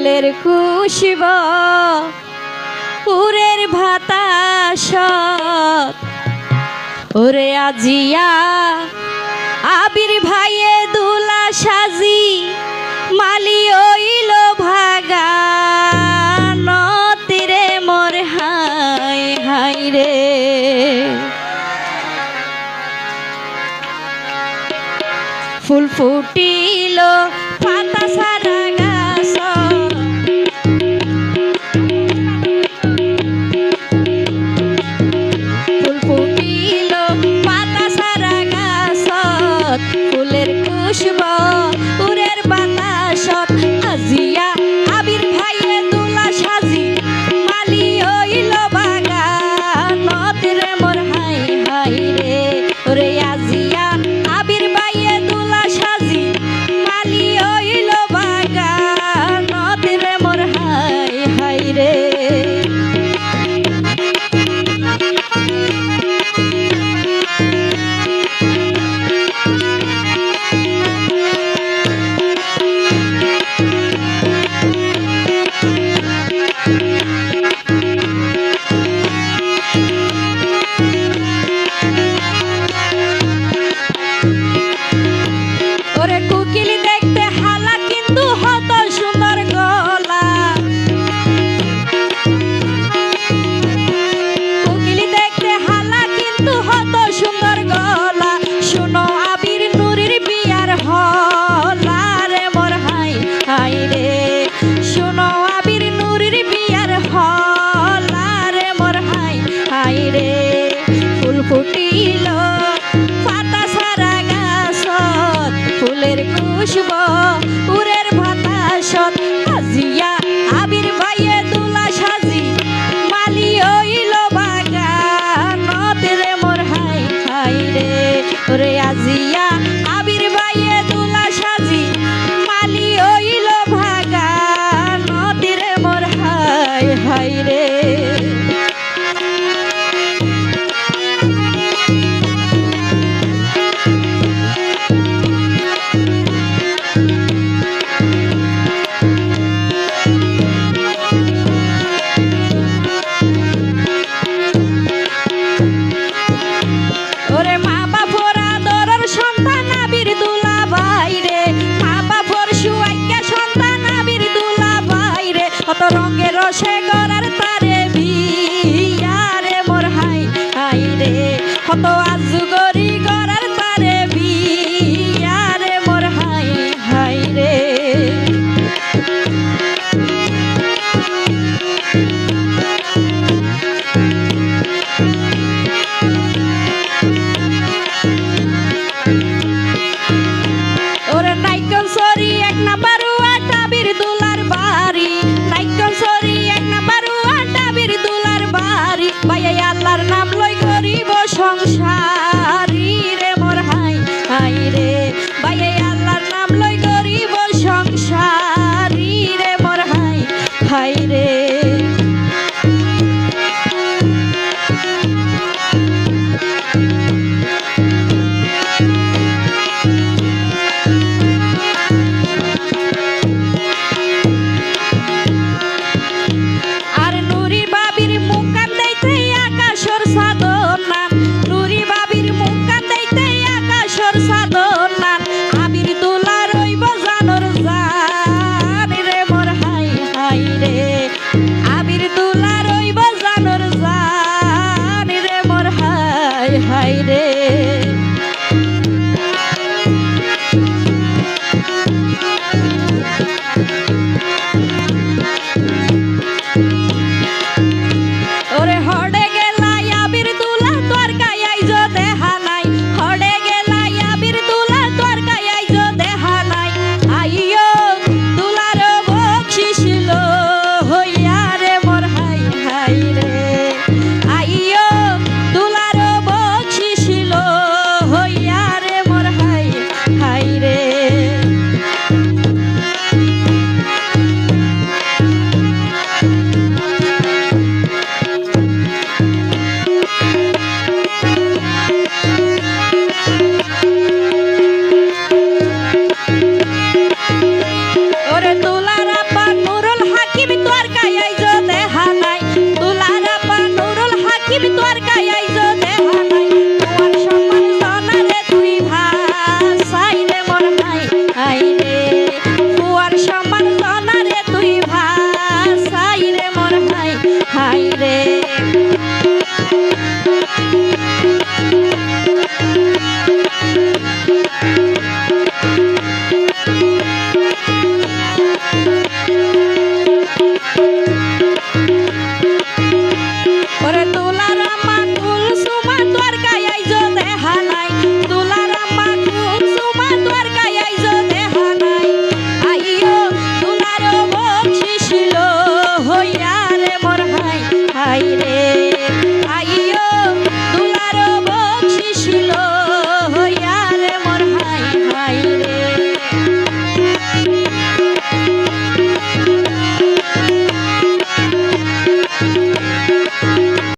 ফুলের খুশিব পুরের ভাতাস ওরে আজিয়া, আবির ভাইয়ে দুলা সাজি, মালি ওইল ভাগা নতিরে মোর হাই হাই রে। ফুল ফুটিল, পাতা সারা উসব উরের ভাতাসত হাজিয়া। আবির ভাইয়ে দুলা সাজি, মালি হইল বাগানত রে মোর হাই খাই রে, ওরে আজিয়া। আবির ভাইয়ে দুলা সাজি, মালি হইল ভাগানত রে মোর হাই হাই রে। couple of